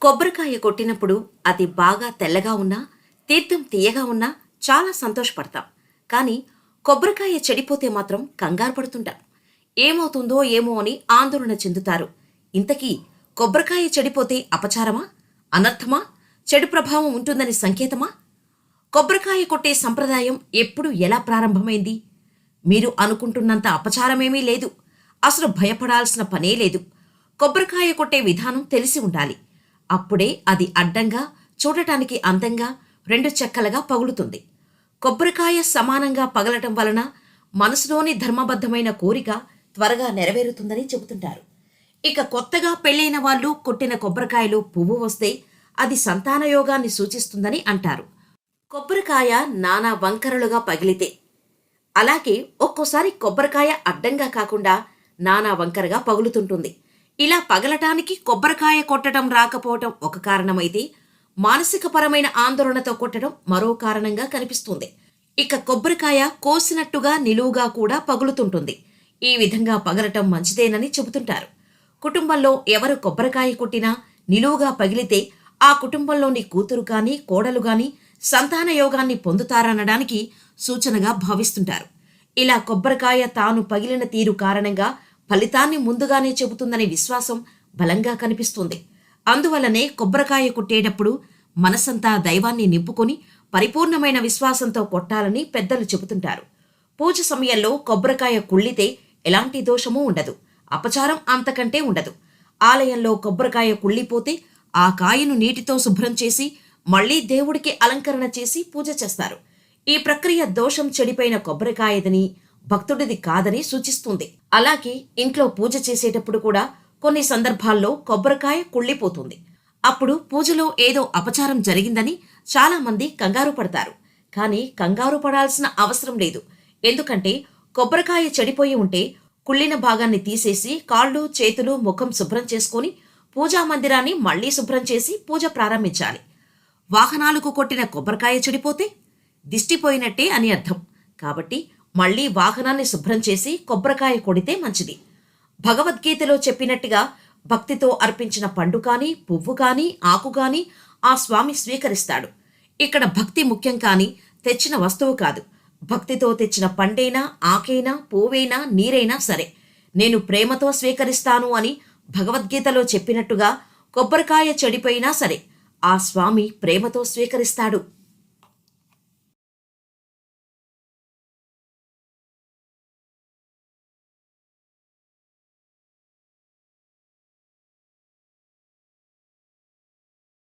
కొబ్బరికాయ కొట్టినప్పుడు అది బాగా తెల్లగా ఉన్నా తీర్థం తీయగా ఉన్నా చాలా సంతోషపడతాం. కానీ కొబ్బరికాయ చెడిపోతే మాత్రం కంగారు పడుతుంటాం. ఏమవుతుందో ఏమో అని ఆందోళన చెందుతారు. ఇంతకీ కొబ్బరికాయ చెడిపోతే అపచారమా? అనర్థమా? చెడు ప్రభావం ఉంటుందని సంకేతమా? కొబ్బరికాయ కొట్టే సంప్రదాయం ఎప్పుడు ఎలా ప్రారంభమైంది? మీరు అనుకుంటున్నంత అపచారమేమీ లేదు. అసలు భయపడాల్సిన పనే లేదు. కొబ్బరికాయ కొట్టే విధానం తెలిసి ఉండాలి. అప్పుడే అది అడ్డంగా చూడటానికి అందంగా రెండు చెక్కలుగా పగులుతుంది. కొబ్బరికాయ సమానంగా పగలటం వలన మనసులోని ధర్మబద్ధమైన కోరిక త్వరగా నెరవేరుతుందని చెబుతుంటారు. ఇక కొత్తగా పెళ్ళైన వాళ్ళు కొట్టిన కొబ్బరికాయలు పువ్వు వస్తే అది సంతానయోగాన్ని సూచిస్తుందని అంటారు. కొబ్బరికాయ నానా వంకరలుగా పగిలితే అలాగే ఒక్కోసారి కొబ్బరికాయ అడ్డంగా కాకుండా నానా వంకరగా పగులుతుంటుంది. ఇలా పగలటానికి కొబ్బరికాయ కొట్టడం రాకపోవటం ఒక కారణమైతే మానసికపరమైన ఆందోళనతో కొట్టడం మరో కారణంగా కనిపిస్తుంది. ఇక కొబ్బరికాయ కోసినట్టుగా నిలువుగా కూడా పగులుతుంటుంది. ఈ విధంగా పగలటం మంచిదేనని చెబుతుంటారు. కుటుంబంలో ఎవరు కొబ్బరికాయ కొట్టినా నిలువుగా పగిలితే ఆ కుటుంబంలోని కూతురు కానీ కోడలు కానీ సంతాన యోగాన్ని పొందుతారనడానికి సూచనగా భావిస్తుంటారు. ఇలా కొబ్బరికాయ తాను పగిలిన తీరు కారణంగా ఫలితాన్ని ముందుగానే చెబుతుందనే విశ్వాసం బలంగా కనిపిస్తుంది. అందువలనే కొబ్బరికాయ కొట్టేటప్పుడు మనసంతా దైవాన్ని నింపుకొని పరిపూర్ణమైన విశ్వాసంతో కొట్టాలని పెద్దలు చెబుతుంటారు. పూజ సమయంలో కొబ్బరికాయ కుళ్ళితే ఎలాంటి దోషమూ ఉండదు. అపచారం అంతకంటే ఉండదు. ఆలయంలో కొబ్బరికాయ కుళ్ళిపోతే ఆ కాయను నీటితో శుభ్రం చేసి మళ్ళీ దేవుడికి అలంకరణ చేసి పూజ చేస్తారు. ఈ ప్రక్రియ దోషం చెడిపోయిన కొబ్బరికాయదని భక్తుడిది కాదని సూచిస్తుంది. అలాగే ఇంట్లో పూజ చేసేటప్పుడు కూడా కొన్ని సందర్భాల్లో కొబ్బరికాయ కుళ్ళిపోతుంది. అప్పుడు పూజలో ఏదో అపచారం జరిగిందని చాలామంది కంగారు పడతారు. కానీ కంగారు పడాల్సిన అవసరం లేదు. ఎందుకంటే కొబ్బరికాయ చెడిపోయి ఉంటే కుళ్ళిన భాగాన్ని తీసేసి కాళ్ళు చేతులు ముఖం శుభ్రం చేసుకొని పూజా మందిరాన్ని మళ్ళీ శుభ్రం చేసి పూజ ప్రారంభించాలి. వాహనాలకు కొట్టిన కొబ్బరికాయ చెడిపోతే దిష్టిపోయినట్టే అని అర్థం. కాబట్టి మళ్ళీ వాహనాన్ని శుభ్రం చేసి కొబ్బరికాయ కొడితే మంచిది. భగవద్గీతలో చెప్పినట్టుగా భక్తితో అర్పించిన పండు కానీ పువ్వు కానీ ఆకు కానీ ఆ స్వామి స్వీకరిస్తాడు. ఇక్కడ భక్తి ముఖ్యం కాని తెచ్చిన వస్తువు కాదు. భక్తితో తెచ్చిన పండైనా ఆకైనా పువ్వైనా నీరైనా సరే. నేను ప్రేమతో స్వీకరిస్తాను అని భగవద్గీతలో చెప్పినట్టుగా కొబ్బరికాయ చెడిపోయినా సరే ఆ స్వామి ప్రేమతో స్వీకరిస్తాడు.